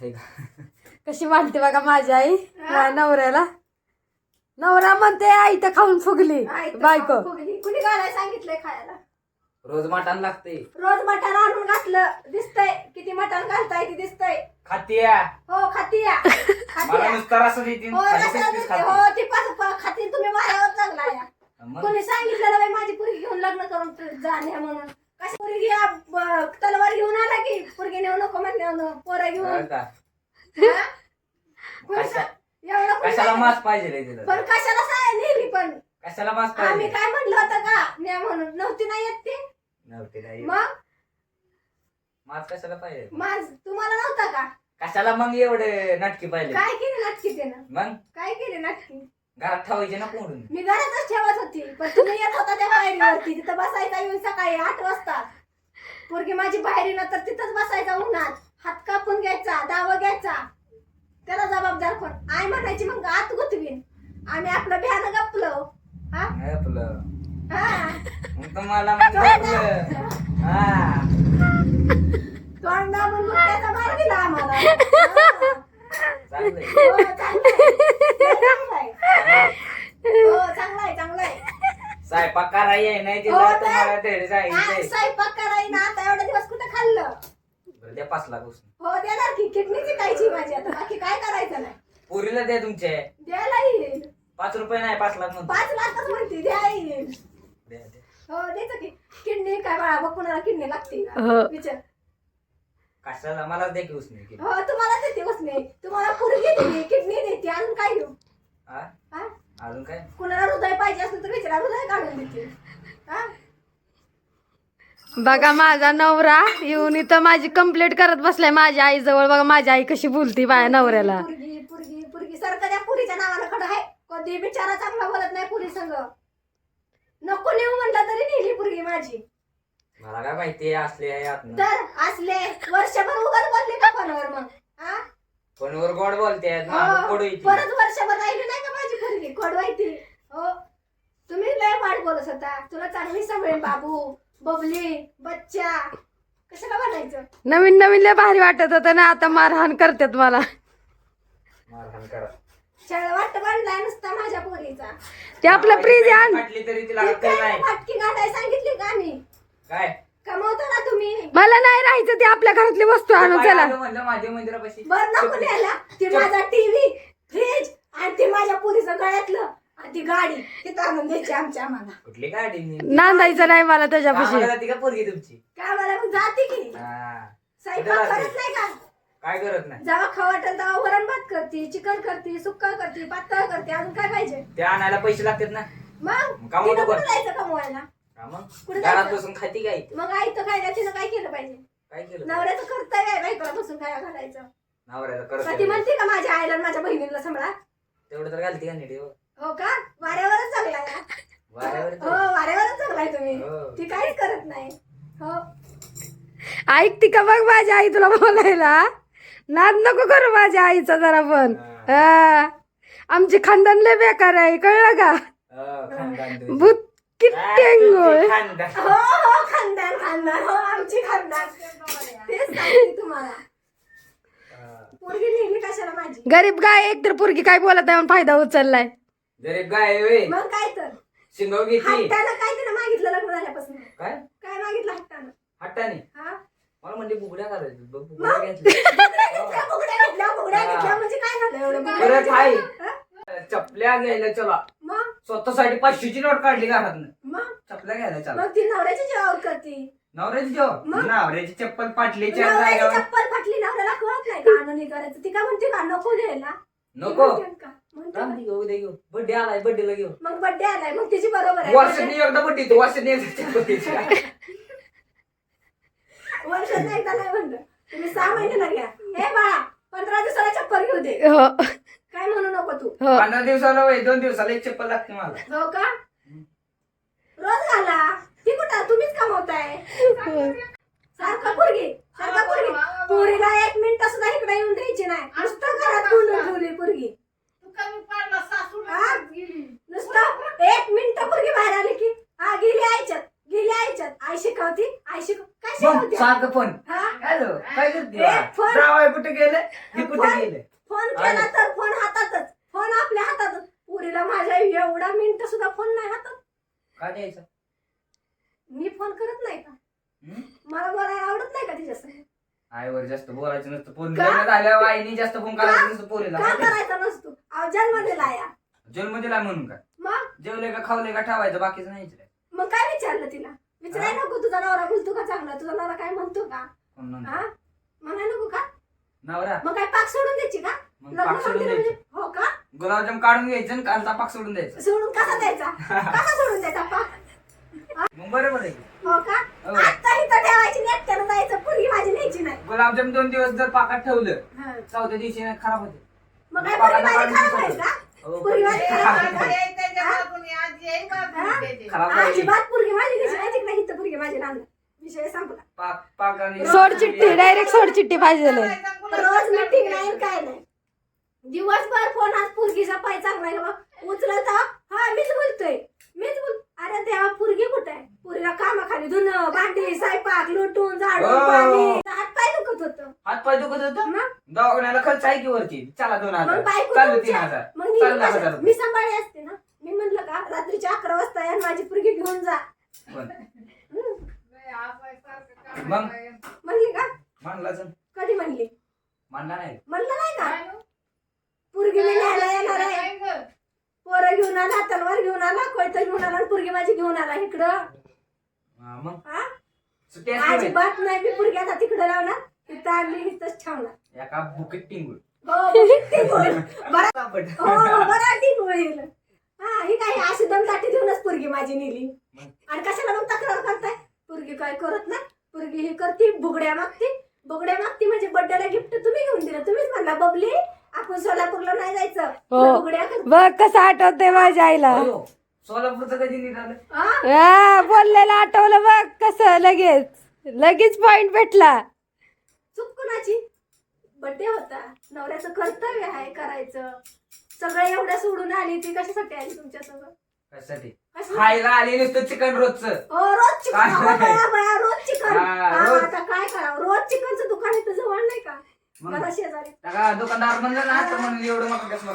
हे का? कशी मानते बघा माझी आई माझ्या नवऱ्याला. नवरा म्हणते आई तर खाऊन फुगली. बायको. कुणी घालाय सांगितलंय खायला? रोज मटण लागते रोज मटण आणून घातलं. दिसतंय. किती मटण घालताय ते दिसतंय. खातीया. हो खातीया. मला खातीया नुसतं रस देतील हो रस्त्यात दिसते. खाते. हो ती पाच तुम्ही माझ्यावर बाई माझी पुरगी घेऊन लग्न करून म्हणून. कशी पुरगी आ- ब- तलवार घेऊन की पुरगी नेऊ नको म्हणले पोरं घेऊन. का? हा? कोणी कशा- सा- एवढं कोणी कशाला सांगितलं? मास पाहिजे रे तिला पण कशाला साय नेली पण? कशाला मास आम्ही पाहिजे काय म्हणलं होतं का? न्या म्हणून नव्हती नाही येत ती? नव्हते नाही मग? मास कशाला पाहिजे? माझ तुम्हाला नव्हता का? कशाला मग एवढे नाटकी पाहिजे काय केली नाटकी त्यानं? मग? काय केली नाटकी? घरात ठेवायचे ना कोंडून मी घरातच ठेवत होती पण तुम्ही येत होता त्या पायरीवरती तिथं बसायचा येऊन सकाळी आठ वाजता. पोरगी माझी बाहेर ना तर तिथंच बसायचा उन्हात. हात कापून घ्यायचा दावा घ्यायचा. त्याला जबाबदार कोण? आई म्हणायची मग आत गुतवीन. आम्ही आपलं भ्यानं गपलो. हा? आपलं हा. तुम्हाला मग हा. तोंड दाबून मग त्याचा मार दिला आम्हाला. हा. चांगलंय हो, चांगलंय. चांगलंय. हो चांगलाय चांगलाय स्वयंपाक करायला आहे नाही हो, तिला तर- काय स्वयंपाक कराय ना आता एवढे दिवस कुठे खाल्लं? बरं द्या पाच लाख उचलून. हो देणार की. किडनीची कायची माझी आता. बाकी काय करायचं नाही. पोरीला द्या तुमचे. द्यायला येईल. पाच रुपये नाही पाच लाख म्हणतो. पाच लाखच म्हणते द्या येईल. द्या, द्या. हो द्यायचं की. किडनी काय बाळा बघ कुणाला किडनी लागते. का? हो. विचार. कशाला? मला द्या की उसने की हो तुम्हाला देते उसने. तुम्हाला पुरगी दिली किडनी देते अजून काय घेऊ? हा हा अजून काय? कुणाला हृदय पाहिजे असलं तर विचारा हृदय काढून देते. हा? बघा माझा नवरा येऊन इथं माझी कंप्लेंट करत बसलाय माझ्या आई जवळ बघा माझी आई कशी बोलती माझ्या नवऱ्याला. पुरगी पुरगी पुरगी. सारखं त्या पुरीच्या नावानं कडं आहे. कधी बिचारा चांगला बोलत नाही पुरी संग. नको नेऊ म्हणलं तरी नेली पुरगी माझी. मला काय माहिती असले आहे आतनं. तर असले वर्षभर उगाच बोलले का फोनवर मग? हा? फोनवर गोड बोलते हो, परत वर्षभर राहिली नाही का माझी पुरगी खोडवायती हो. तुम्ही लय वाट बोलत होता. तुला चांगली सांभाळेन बाबू. बबली बच्चा. कशाला बनायचं नवीन नवीन लय भारी वाटत होतं ना आता मारहाण करतात मला. मारहाण करा. शाळा वाट बांधलाय नुसता माझ्या पोरीचा. ते आपलं फ्रीज आण फाटली तरी तिला ती अक्कल काय नाही. फाटकी गाठाय सांगितली का मी काय? कमवतो ना तुम्ही. मला नाही राहायचं ते आपल्या घरातली वस्तू आणू चला. म्हणलं माझ्या मंदिरापाशी. बर नको न्यायला. ती माझा टीव्ही फ्रीज आणि ती माझ्या पोरीचं गळ्यातलं आणि ती गाडी ती आणून द्यायची आमच्या आम्हाला. कुठली गाडी नांदायचं नाही मला त्याच्यापाशी. कामाला जाते का पोरगी तुमची? काय मला मग जाते की. हा. स्वयंपाक. करत नाही का? काय करत नाही? जेव्हा खाऊ वाटेल तेव्हा वरण भात करते चिकन करते सुक्का करते पातळ करते अजून काय पाहिजे? ते आणायला पैसे लागतात ना? मग मग कमवतो तिनं? कुठं जायचं कमवायला? हा मग? कुठे घरात जायचं? बसून खाती काय मग आई तर काय तिनं काय केलं पाहिजे? काय केलं नवऱ्याचं कर्तव्य आहे बायकोला बसून काय घालायचं. नवऱ्याला का ती करत म्हणते का माझ्या आईला आणि माझ्या बहिणीला सांभाळा. तेवढं तर घालते का नीट हो. हो का? वाऱ्यावरच चांगला वाऱ्यावर हो वाऱ्यावरच चांगलाय तुम्ही. हो. ती काहीच करत नाही. हो. ऐकती का बघ माझ्या आई तुला बोलायला? नाद नको करू माझ्या आईचा जरा पण. हा. आमची खानदान लय बेकार आहे कळलं का? हो, खानदान तुझं. भूत किती अंगोळ खानदान. हो हो खानदान खानदान. हो आमची खानदान. तेच सांगते तुम्हाला. पोरगी नेहमी कशाला माझी? गरीब गाय एक तर पोरगी काय बोलत आहे म्हणून फायदा उचललाय. गरीब गाय वे मग काय तर? शिंगाव घेते. हट्टानं काय तिनं मागितलं लग्न झाल्यापासून? काय? काय मागितलं हट्टानं? हट्टाने? हा? मला म्हणजे बुगड्या करायचं बघ, बुगड्या घेतल्या. त्या बुगड्या घेतल्या बुगड्या हा. घेतल्या म्हणजे काय झालं? एवढं परत बुगड्या आहे. हा? चपल्या घ्यायला चला. मग? स्वतःसाठी पाचशेची नोट काढली घरातनं. मग? चपल्या घ्यायला चला. मग ती नवऱ्याची जेवावर करते. नवऱ्याची जेव्हा मग? नवऱ्याची चप्पल पाटलीच्या नवऱ्याची जागेवर चप्पल फाटली नवऱ्याला कळत नाही का करायचं ती काय म्हणते का नको घ्यायला ती नको. म्हणते का? म्हणते राम का? दे घेऊ दे घेऊ. बड्डे आलाय बड्डेला घेऊ. मग बड्डे आलाय मग तिची बरोबर आहे. वर्षातनी एकदा बड्डे एकदा चप्पल घ्यायची. वर्षात नाही एकदा नाही म्हणलं. तुम्ही सहा महिन्याला घ्या. हे बाळा पंधरा दिवसाला चप्पल घेऊ दे. हो. काय म्हणू नको तू? हो. पंधरा दिवसाला वय दोन दिवसाला एक चप्पल लागते मला. हो का? रोज घाला ती तुम्हीच कमवताय. सारखं पोरगी सारखं पोरगी. पोरीला एक मिनिट सुद्धा इकडे येऊन द्यायची नाही. नुसतं घरात बोलून ठेवली पोरगी. हा? नुसतं एक मिनिट पोरगी बाहेर आली की हा गेली आईच्यात गेली आईच्यात. आई शिकवती आई शिकव काय मग शिकवते? सारखं पण हा? हॅलो काय करते ए, फोन. जावाय कुठे गेले? हे कुठे. गेले? फोन केला तर फोन हातातच. फोन आपल्या हातातच. पुरीला माझ्या एवढा मिनिट सुद्धा फोन नाही हातात. काय द्यायचं? मी फोन करत नाही का? मला बोलायला आवडत नाही का तिच्यासंग? आईवर जास्त बोलायचं नसतं. पोरी का? लग्न झाल्यावर आईने जास्त फोन करायचं नसतं पोरीला. करायचा नसतो? अहो जन्म दिला या जन्म दिला म्हणून का? मग? जेवले का खावले का ठेवायचं बाकीचं नाही विचारायचं. मग काय विचारलं तिला? विचाराय नको तुझा नवरा बोलतो का चांगला? तुझा नवरा काय म्हणतो का? कोण म्हणतं? हा? म्हणाय नको का? नवरा? मग काय पाक सोडून द्यायची का? मग लग्न पाक सोडून द्यायचं. म्हणजे हो का? गुलाबजाम काढून घ्यायचं आणि कालचा पाक सोडून द्यायचं. सोडून कसा द्यायचा? कसा सोडून द्यायचा पाक? बरोबर आहे. की. हो का? हो. आता इथं ठेवायची नेटक्यानं जायचं. पुरी माझी न्यायची नाही. गुलाबजाम दोन दिवस जर पाकात ठेवलं हा. चौथ्या दिवशी ना खराब होते. मग काय पुरी माझी खराब आहे का? हो, पुरी माझी खराब आहे. का खराब झाली. अजिबात पुरगी माझी न्यायची नाही नाही. इथं पुरगी विषय संपला. पाक पाक आणि सोड चिठ्ठी डायरेक्ट सोड चिठ्ठी पाहिजे रोज मीटिंग नाही काय नाही. दिवसभर फोन आज पुरगीचा पाय चांगला आहे बा? उचलत हा, मीच बोलतोय. मीच बोल अरे देवा पुरगी कुठे? आहे पुरीला कामाखाली धुणं भांडी स्वयंपाक लुटून झाडून हो. पाणी. हात पाय दुखत होत. हात पाय दुखत होतं? मग? दवाखान्याला खर्च आहे की वरती? चला दोन मग हजार बायको चालू तीन तुमच्या- हजार. मग मी चालू हजार. मी असते ना. मी म्हणलं का रात्रीच्या अकरा वाजता या आणि माझी पुरगी घेऊन जा. पण हम्म. म्हणली का? म्हणलाच कधी म्हणली? म्हणला नाही. म्हणलं नाही का? पुरगी मी न्यायला येणार आहे. पोरं घेऊन आला तलवार घेऊन आला कोयता घेऊन आला पुरगी माझी घेऊन आला इकडं. हा, मग? हा? सुट्टी असते बाई. अजिबात नाही मी पुरगी आता तिकडे लावणार. तिथं आणली इथंच ठेवणार एका बुकेट टिंगूळ. हो ठीक होईल बरं. हो बरं ठीक होईल हा ही काही अशी दम ताटी देऊनच पुरगी माझी नेली. आणि कशाला मग तक्रार करताय? पुरगी काय करत नाही. पुरगी ही करते बुगड्या मागते. बुगड्या मागते म्हणजे बर्थडेला गिफ्ट तुम्ही घेऊन दिलं. तुम्हीच म्हणला बबली आपण सोलापूरला नाही जायचं. हो. कर बघ कसं आठवतंय माझ्या आईला. हो. सोलापूरचं कधी निघालं? हा? हा बोललेलं आठवलं बघ कसं लगेच. लगेच पॉइंट भेटला. चूक कुणाची? बर्थडे होता. नवऱ्याचं कर्तव्य आहे करायचं. सगळं एवढ्या सोडून आली ती कशासाठी आली तुमच्या सगळं कशासाठी? खायला आले नुसतं चिकन रोजचं. हो रोज चिकन. काय? हो, बया, बया, रोज चिकन. हा, हा, रोज. आता काय करावं? रोज चिकनचं दुकान इथं जवळ नाही का? मला शेजारी. दुकानदार म्हणलं ना तर एवढं मग कसं